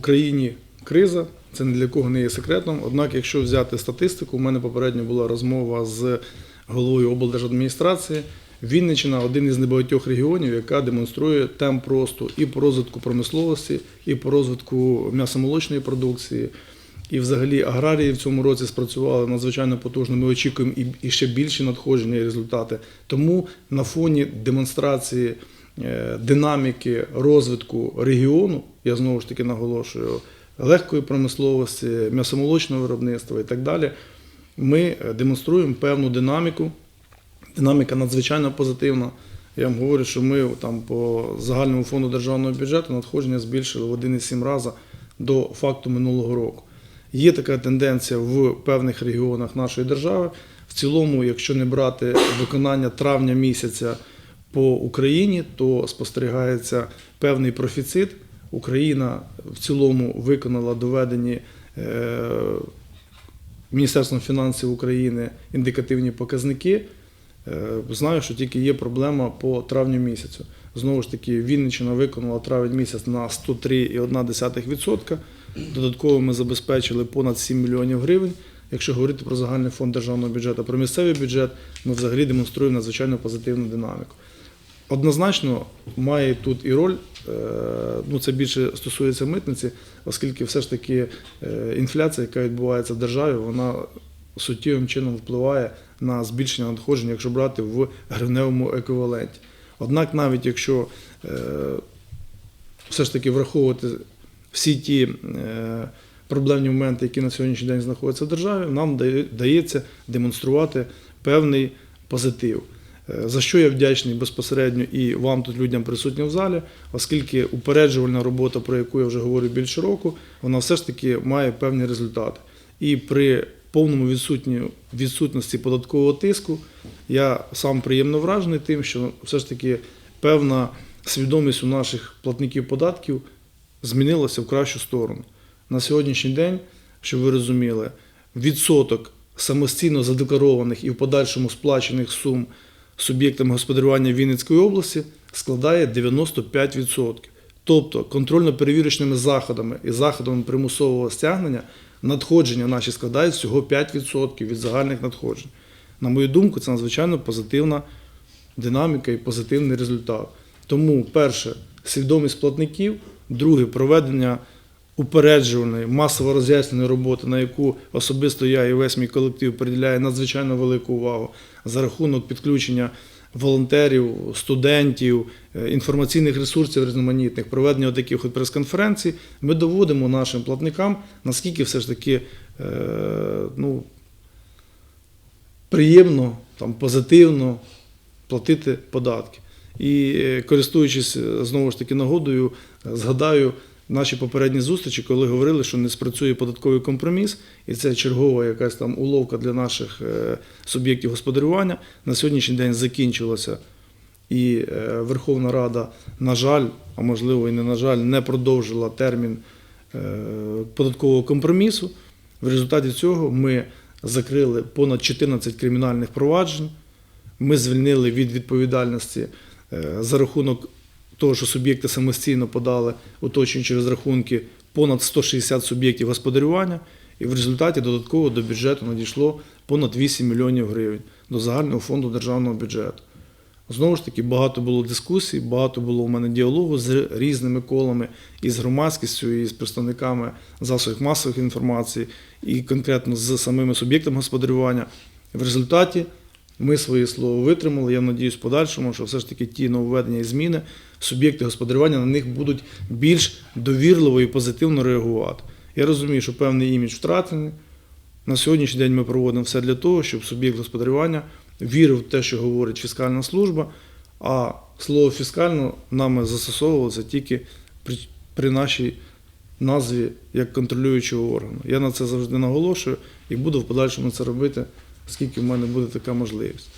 країні криза, це ні для кого не є секретом. Однак, якщо взяти статистику, у мене попередньо була розмова з головою облдержадміністрації. Вінниччина один із небагатьох регіонів, яка демонструє темп росту і по розвитку промисловості, і по розвитку м'ясомолочної продукції. І взагалі аграрії в цьому році спрацювали надзвичайно потужно. Ми очікуємо і, ще більші надходження і результати. Тому на фоні демонстрації динаміки розвитку регіону, я знову ж таки наголошую, легкої промисловості, м'ясомолочного виробництва і так далі, ми е, демонструємо певну динаміку. Динаміка надзвичайно позитивна. Я вам говорю, що ми там по загальному фонду державного бюджету надходження збільшили в 1,7 рази до факту минулого року. Є така тенденція в певних регіонах нашої держави. В цілому, якщо не брати виконання травня місяця по Україні, то спостерігається певний профіцит. Україна в цілому виконала доведені е, Міністерством фінансів України індикативні показники. Е, Знаю, що тільки є проблема по травню місяцю. Знову ж таки, Вінниччина виконала травень місяць на 103,1%. Додатково ми забезпечили понад 7 мільйонів гривень. Якщо говорити про загальний фонд державного бюджету, про місцевий бюджет, ми взагалі демонструємо надзвичайно позитивну динаміку. Однозначно має тут і роль, е, ну це більше стосується митниці, оскільки все ж таки е, інфляція, яка відбувається в державі, вона суттєвим чином впливає на збільшення надходжень, якщо брати в гривневому еквіваленті. Однак, навіть якщо е, все ж таки враховувати всі ті проблемні моменти, які на сьогоднішній день знаходяться в державі, нам дає- дається демонструвати певний позитив. Е, За що я вдячний безпосередньо і вам, тут людям присутнім в залі, оскільки упереджувальна робота, про яку я вже говорю більше року, вона все ж таки має певні результати. І при повному відсутності податкового тиску я сам приємно вражений тим, що все ж таки певна свідомість у наших платників податків змінилася в кращу сторону. На сьогоднішній день, щоб ви розуміли, відсоток самостійно задекларованих і в подальшому сплачених сум суб'єктами господарювання Вінницької області складає 95%. Тобто контрольно-перевірочними заходами і заходами примусового стягнення надходження наші складають всього 5% від загальних надходжень. На мою думку, це надзвичайно позитивна динаміка і позитивний результат. Тому, перше, свідомість платників, друге, проведення упереджуваної, масово роз'ясненої роботи, на яку особисто я і весь мій колектив приділяє надзвичайно велику увагу за рахунок підключення волонтерів, студентів, е, інформаційних ресурсів різноманітних, проведення таких прес-конференцій, ми доводимо нашим платникам, наскільки все ж таки е, ну, приємно, там, позитивно платити податки. І е, користуючись знову ж таки нагодою, згадаю наші попередні зустрічі, коли говорили, що не спрацює податковий компроміс, і це чергова якась там уловка для наших е, суб'єктів господарювання. На сьогоднішній день закінчилося. І е, Верховна Рада, на жаль, а можливо і не на жаль, не продовжила термін е, податкового компромісу. В результаті цього ми закрили понад 14 кримінальних проваджень. Ми звільнили від відповідальності за рахунок того, що суб'єкти самостійно подали уточнюючі розрахунки понад 160 суб'єктів господарювання, і в результаті додатково до бюджету надійшло понад 8 мільйонів гривень до загального фонду державного бюджету. Знову ж таки, багато було дискусій, багато було у мене діалогу з різними колами і з громадськістю, і з представниками засобів масових інформації, і конкретно з самими суб'єктами господарювання. В результаті ми своє слово витримали. Я надіюсь в подальшому, що все ж таки ті нововведення і зміни, суб'єкти господарювання на них будуть більш довірливо і позитивно реагувати. Я розумію, що певний імідж втратений. На сьогоднішній день ми проводимо все для того, щоб суб'єкт господарювання вірив в те, що говорить фіскальна служба, а слово фіскально нами застосовувалося тільки при, при нашій назві як контролюючого органу. Я на це завжди наголошую і буду в подальшому це робити, оскільки в мене буде така можливість.